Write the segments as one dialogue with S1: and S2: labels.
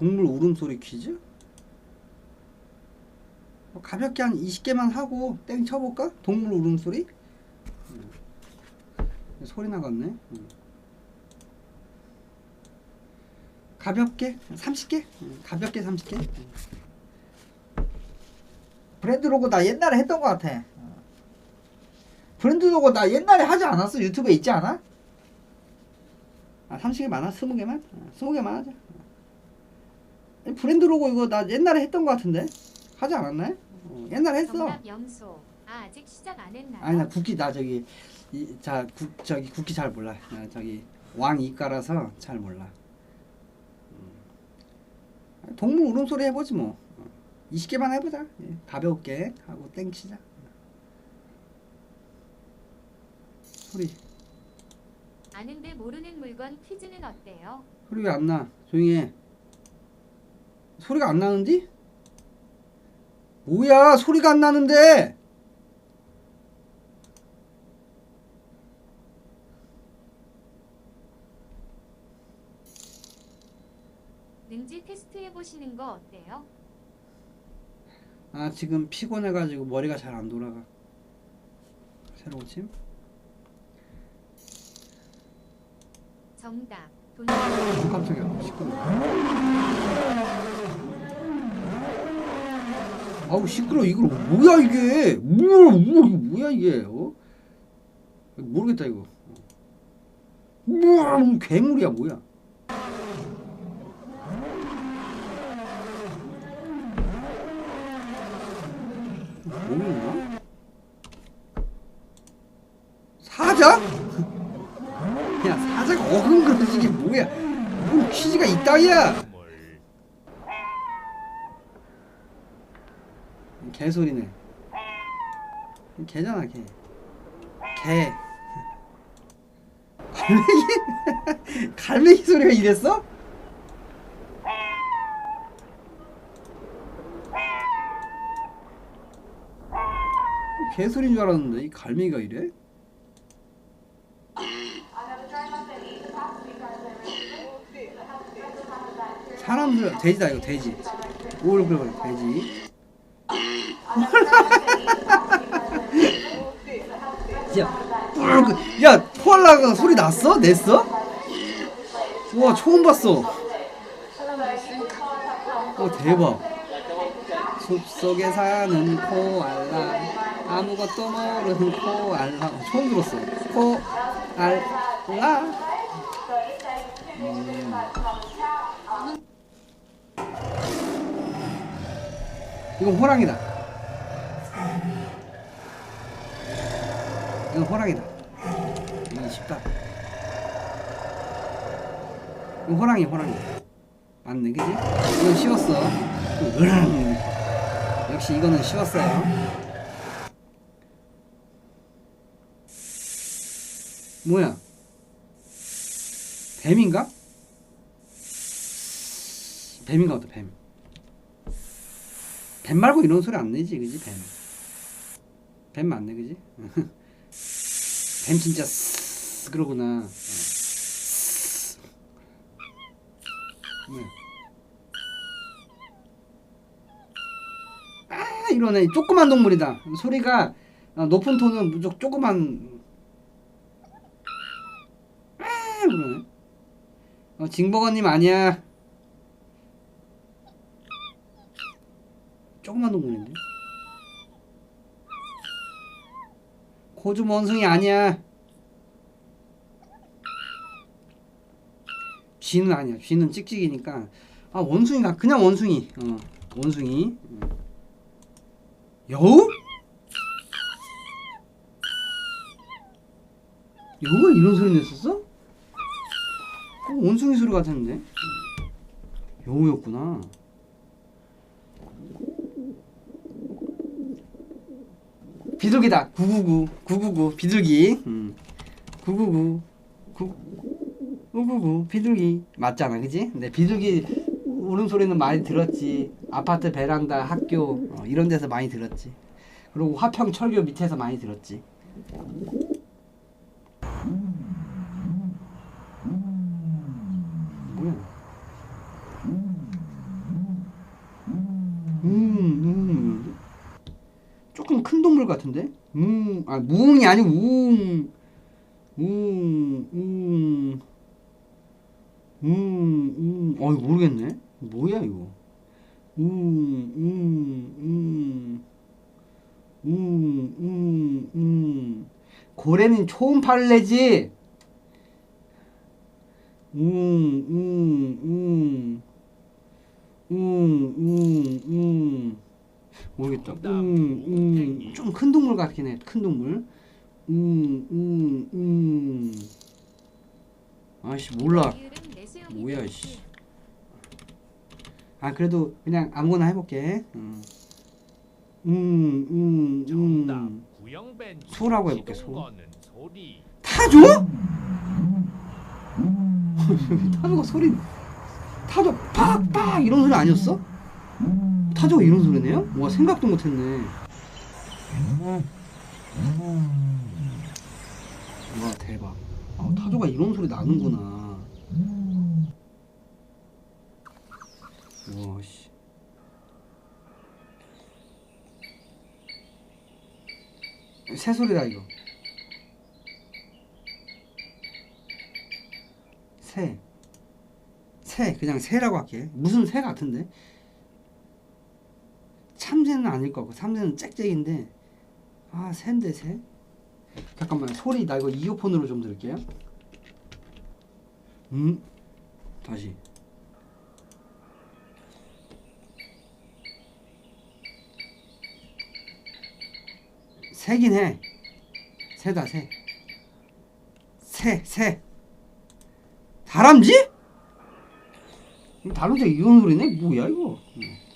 S1: 동물 울음소리 퀴즈? 뭐 가볍게 한 20개만 하고 땡 쳐볼까? 동물 울음소리? 음. 소리 나갔네. 음. 가볍게 30개? 음, 가볍게 30개? 음. 브랜드 로고 나 옛날에 했던 것 같아. 어. 브랜드 로고 나 옛날에 하지 않았어? 유튜브에 있지 않아? 아 30개 많아? 20개만? 어, 20개만 하자. 어. 브랜드 로고 이거 나 옛날에 했던 것 같은데? 하지 않았나요? 어, 옛날에 했어.
S2: 정답 염소. 아 아직 시작 안 했나요?
S1: 아니 나 국기 나 저기 이, 자 국, 저기 국기 잘 몰라. 나 저기 왕 이가라서 잘 몰라. 음. 동물 울음소리 해보지 뭐. 어. 20개만 해보자. 예, 가볍게 하고 땡치자. 소리
S2: 아는데 모르는 물건 퀴즈는 어때요?
S1: 소리 왜 안 나? 조용히 해. 소리가 안 나는디? 뭐야 소리가 안 나는데?
S2: 능지 테스트 해보시는 거 어때요?
S1: 아 지금 피곤해가지고 머리가 잘 안 돌아가. 새로 고침?
S2: 정답. 돈.
S1: 어, 깜짝이야. 시끄러. 아우 시끄러. 이거 뭐야 이게? 뭐야 뭐야 이거 뭐야 이게? 어? 모르겠다 이거. 뭐야 뭐 괴물이야 뭐야? 뭐였나? 사자? 이게 뭐야? 뭔 퀴즈가 이따위야? 개소리네. 개잖아 개. 개. 갈매기? 갈매기 소리가 이랬어? 개소리인 줄 알았는데 이 갈매기가 이래? 사람들 돼지다 이거 돼지. 올 그래 그래 돼지. 야, 뿔, 야 코알라가 소리 났어? 냈어? 와 처음 봤어. 어 대박. 숲 속에 사는 코알라 아무것도 모르는 코알라 어, 처음 들었어. 코알라. 음. 이건 호랑이다. 이건 호랑이다. 이건 쉽다. 이건 호랑이, 호랑이. 맞네, 그지? 이건 쉬웠어. 으랑. 역시 이거는 쉬웠어요. 뭐야? 뱀인가? 뱀인가 보다, 뱀. 뱀 말고 이런 소리 안 내지, 그지? 뱀. 뱀 맞네, 그지? 뱀 진짜 쓰 그러구나. 어. 쓰. 뭐야? 아 이러네. 조그만 동물이다. 소리가 어, 높은 톤은 무조건 조그만. 아 그러네. 어, 징버거님 아니야. 조그만 동물인데. 고주 원숭이 아니야. 쥐는 아니야. 쥐는 찍찍이니까. 아 원숭이가 그냥 원숭이. 어 원숭이. 음. 여우? 여우가 이런 소리 냈었어? 어, 원숭이 소리 같았는데. 여우였구나. 비둘기다. 999. 999. 비둘기. 음. 999. 999. 비둘기. 맞잖아. 그지? 근데 비둘기 울음소리는 많이 들었지. 아파트 베란다, 학교 어, 이런 데서 많이 들었지. 그리고 화평 철교 밑에서 많이 들었지. 뭐야? 좀 큰 동물 같은데? 음, 아, 무웅이 아니고 우웅. 우웅, 우웅. 우웅, 우웅. 어, 이거 모르겠네. 뭐야, 이거. 우웅, 우웅, 우웅. 우웅, 우웅, 우웅. 고래는 초음파를 우웅, 우웅, 우웅. 우웅, 우웅, 우웅. 모르겠다. 음, 음. 좀 큰 동물 같긴 해. 큰 동물. 음, 음, 음. 아씨 몰라. 뭐야. 씨. 아 그래도 그냥 아무거나 해볼게. 음, 음, 음. 음. 소라고 해볼게, 소. 타조? 타조가 소리. 타조 팍팍 이런 소리 아니었어? 타조가 이런 소리네요? 와 생각도 못했네. 와 대박. 아, 타조가 이런 소리 나는구나. 와 씨. 새 소리다 이거. 새. 새 그냥 새라고 할게. 무슨 새 같은데? 참새는 아닐 거고 참새는 짹짹인데 아 새인데 새? 잠깐만 소리 나 이거 이어폰으로 좀 들을게요. 음 다시 새긴 해. 새다 새. 새 새. 다람쥐? 다람쥐 이런 소리네? 뭐야 이거? 응.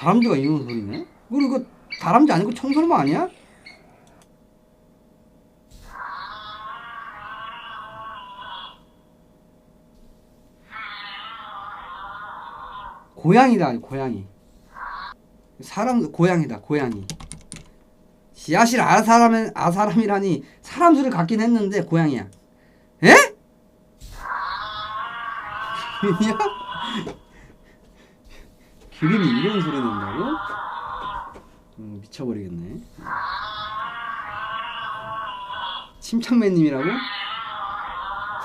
S1: 다람쥐가 이런 소리네? 그리고 이거 다람쥐 아니고 청설모 아니야? 고양이다 고양이 사람 고양이다 고양이 지하실 아사람 아사람이라니 사람 소리 같긴 했는데 고양이야 에? 기린이야? 기린이 이런 소리 낸다고? 음, 미쳐버리겠네 침착맨님이라고?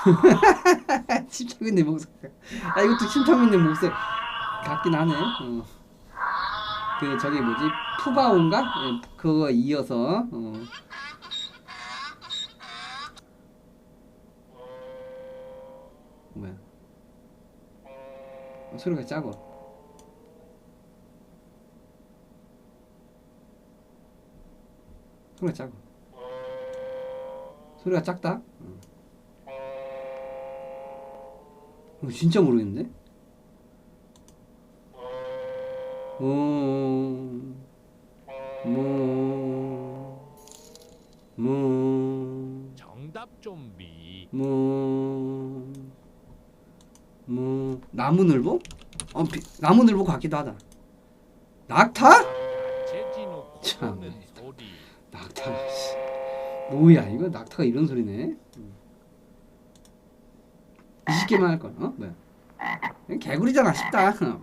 S1: 침착맨님 목소리 아 이것도 침착맨님 목소리 같긴 하네 어. 그 저기 뭐지 푸바오인가? 예, 그거 이어서 어. 뭐야 어, 소리가 작아 소리가 작아 소리가 작다 어. 어, 진짜 모르겠는데 무, 무, 무,
S3: 정답 좀비.
S1: 무, 무, 나무늘보? 어, 비, 나무늘보 같기도 하다. 낙타? 뭐야 이거 낙타가 이런 소리네. 20개만 할 걸. 어? 뭐야? 개구리잖아 쉽다. 어.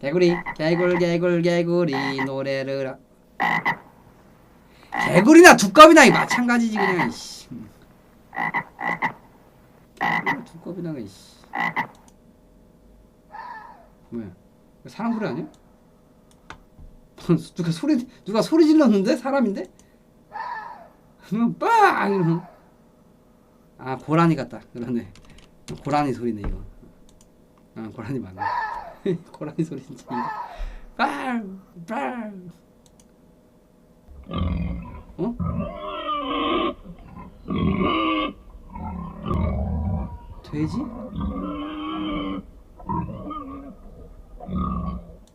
S1: 개구리 개굴 개굴 개구리 노래를 하... 개구리나 두꺼비나 이 마찬가지지 그냥 이씨. 두꺼비나 이씨. 뭐야? 사람 소리 아니야? 누가 소리 누가 소리 질렀는데 사람인데? 빵! 이러면 아 고라니 같다. 그러네. 고라니 소리네 이거. 아 고라니 맞네. 고라니 소리인지 이거. 빵빵! 어? 돼지?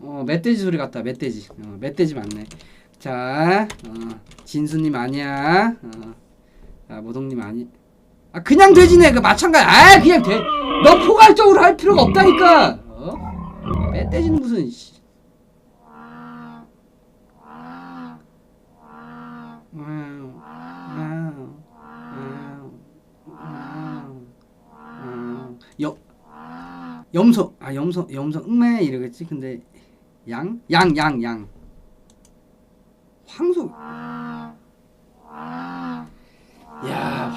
S1: 어 멧돼지 소리 같다. 멧돼지. 어, 멧돼지 맞네 자 어, 진수님 아니야. 어, 자 모동님 아니 아 그냥 돼지네 그 마찬가지. 아 그냥 돼 너 포괄적으로 할 필요가 없다니까. 어? 멧돼지는 무슨 씨. 염소 아 염소 염소 음메 이러겠지? 근데 양? 양 양 양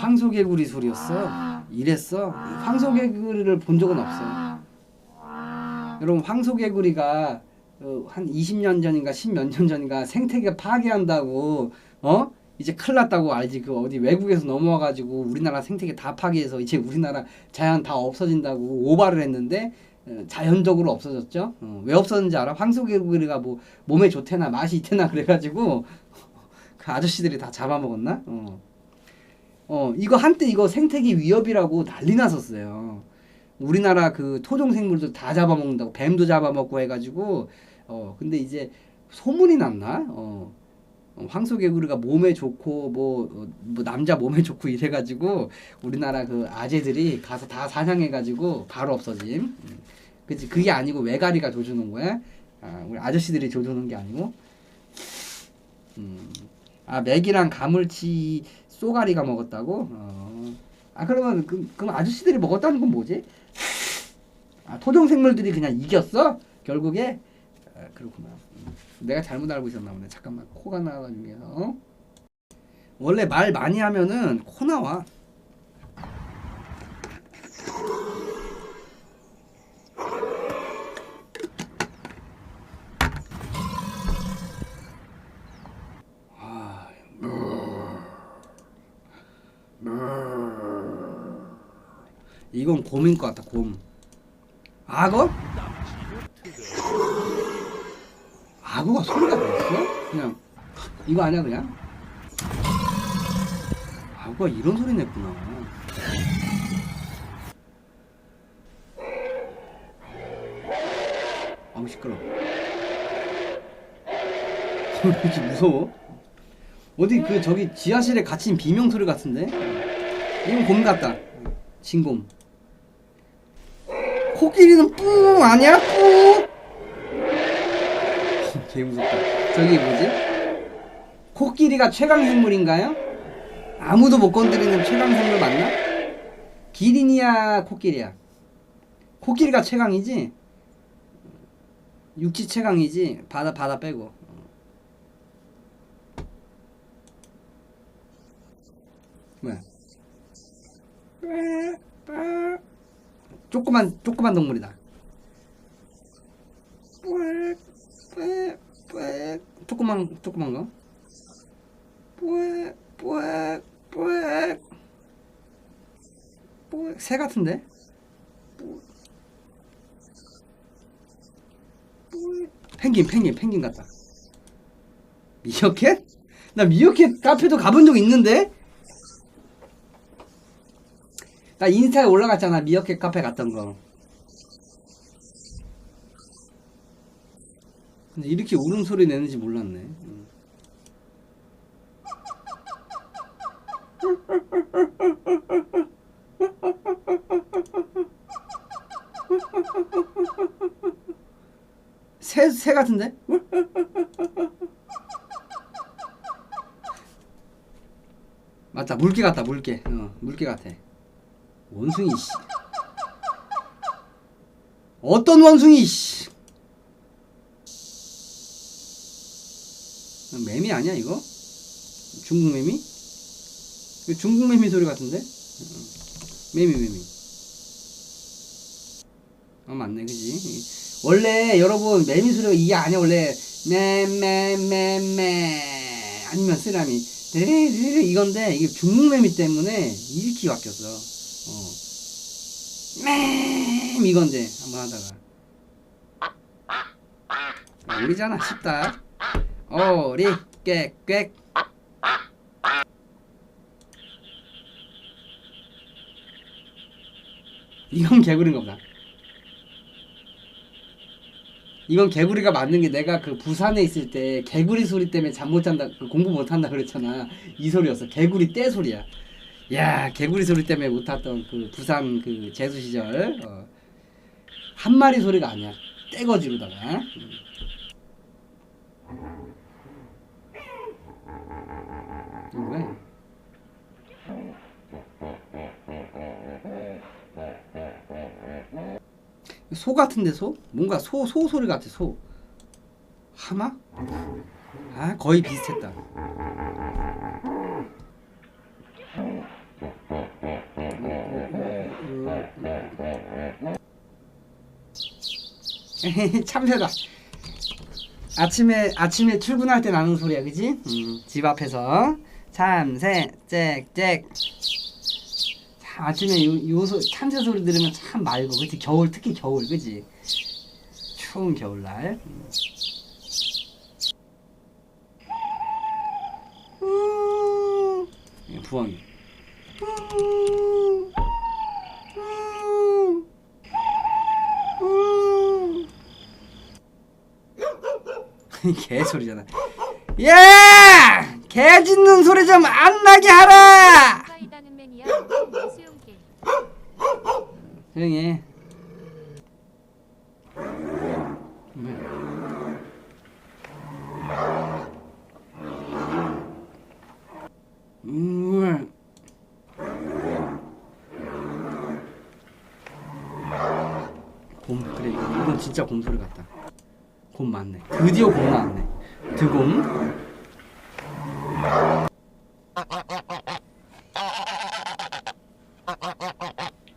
S1: 황소개구리 소리였어 이랬어. 황소개구리를 본 적은 없어 여러분 황소개구리가 어, 한 20년 전인가 10몇 년 전인가 생태계 파괴한다고 어? 이제 큰일 났다고 알지. 그 어디 외국에서 넘어와 가지고 우리나라 생태계 다 파괴해서 이제 우리나라 자연 다 없어진다고 오바를 했는데 어, 자연적으로 없어졌죠. 어, 왜 없어졌는지 알아? 황소개구리가 뭐 몸에 좋대나 맛이 있대나 그래가지고 그 아저씨들이 다 잡아먹었나? 어. 어 이거 한때 이거 생태계 위협이라고 난리 났었어요 우리나라 그 토종 생물들 다 잡아먹는다고 뱀도 잡아먹고 해가지고 어 근데 이제 소문이 났나 어 어, 황소개구리가 몸에 좋고 뭐, 어, 뭐 남자 몸에 좋고 이래가지고 우리나라 그 아재들이 가서 다 사냥해가지고 바로 없어짐. 음. 그치 그게 아니고 외가리가 조주는 거야. 아, 우리 아저씨들이 조주는 게 아니고. 음. 아 맥이랑 가물치 쏘가리가 먹었다고? 어. 아 그러면 그, 그럼 아저씨들이 먹었다는 건 뭐지? 아 토종 생물들이 그냥 이겼어? 결국에? 아, 그렇구나. 음. 내가 잘못 알고 있었나 보네. 잠깐만 코가 나와가지고 어? 원래 말 많이 하면은 코 나와. 이건 곰인 것 같다. 곰. 악어? 악어가 소리가 났어? 그냥 이거 아니야 그냥? 악어가 이런 소리 냈구나. 아우 시끄러. 왜 이렇게 무서워? 어디 그 저기 지하실에 갇힌 비명 소리 같은데? 이건 곰 같다. 진곰. 코끼리는 뿡 아니야? 뿡. 개 무섭다. 저기 뭐지? 코끼리가 최강 생물인가요? 아무도 못 건드리는 최강 생물 맞나? 기린이야, 코끼리야. 코끼리가 최강이지? 육지 최강이지? 바다 바다 빼고. 뭐야? 조그만 조그만 동물이다. 뿌액 조그만 조그만 거. 뿌액 새 같은데? 펭귄 펭귄 펭귄 같다. 미어캣? 나 미어캣 카페도 가본 적 있는데? 나 인스타에 올라갔잖아 미어캣 카페 갔던 거. 근데 이렇게 울음소리 내는지 몰랐네. 음. 새, 새 같은데? 맞다, 물개 같다, 물개. 어, 물개 같아. 원숭이, 씨. 어떤 원숭이, 씨. 매미 아니야 이거? 중국 매미? 중국 매미 소리 같은데? 어. 매미 매미 아 맞네 그지? 원래 여러분 매미 소리가 이게 아니야 원래 매매매매 아니면 쓰라미 데레레 이건데 이게 중국 매미 때문에 이렇게 바뀌었어 어. 맴 이건데 한번 하다가. 아, 우리잖아 쉽다. 오리 꽥꽥 이건 개구리인가 보다. 이건 개구리가 맞는 게 내가 그 부산에 있을 때 개구리 소리 때문에 잠 못 잔다 그 공부 못 한다 그랬잖아. 이 소리였어. 개구리 떼 소리야 야 개구리 소리 때문에 못 탔던 그 부산 그 재수 시절 어. 한 마리 소리가 아니야 떼거지로다가 음. 뭐야? 소 같은데 소? 뭔가 소 소 소리 같아 소. 하마? 아 거의 비슷했다. 참새다. 아침에 아침에 출근할 때 나는 소리야, 그지? 음, 집 앞에서 참새 짹짹. 참, 아침에 요, 요 소, 참새 소리 들으면 참 맑고, 그치? 겨울 특히 겨울, 그지? 추운 겨울날. 음. 음. 부엉이. 음. 음. 개 소리잖아. 야! 개 짖는 소리 좀 안 나게 하라! 조용히 해. 음. 곰 그래 이건 진짜 곰 소리 같다. 곰 맞네. 드디어 곰 나왔네. 드곰.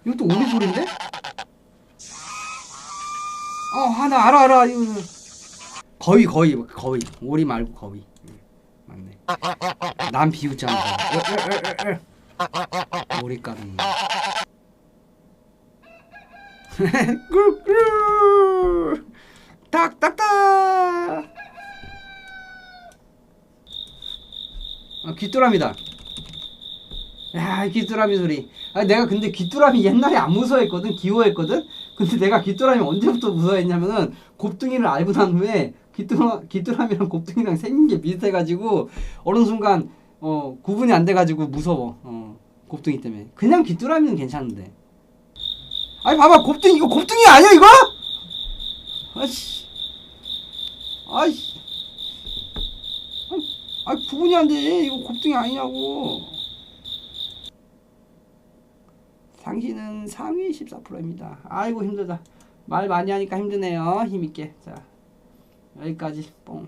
S1: 이것도 오리 소리인데? 어 하나 알아 알아 이거 거위 거위 거위 오리 말고 거위 응, 맞네 남 으, 으. 오리 까는 꿀꿀 딱딱딱 아, 귀뚜라미다 야, 이 귀뚜라미 소리. 아, 내가 근데 귀뚜라미 옛날에 안 무서워했거든, 귀여워했거든. 근데 내가 귀뚜라미 언제부터 무서워했냐면은 곱둥이를 알고 난 후에 귀뚜라 귀뚜라미랑 곱둥이랑 생긴 게 비슷해가지고 어느 순간 어 구분이 안 돼가지고 무서워. 어 곱둥이 때문에. 그냥 귀뚜라미는 괜찮은데. 아니 봐봐, 곱둥이 이거 곱둥이 아니야 이거? 아씨, 아이씨, 아, 아 구분이 안 돼. 이거 곱둥이 아니냐고. 당신은 상위 14%입니다. 아이고 힘들다. 말 많이 하니까 힘드네요. 힘있게. 자 여기까지 뽕.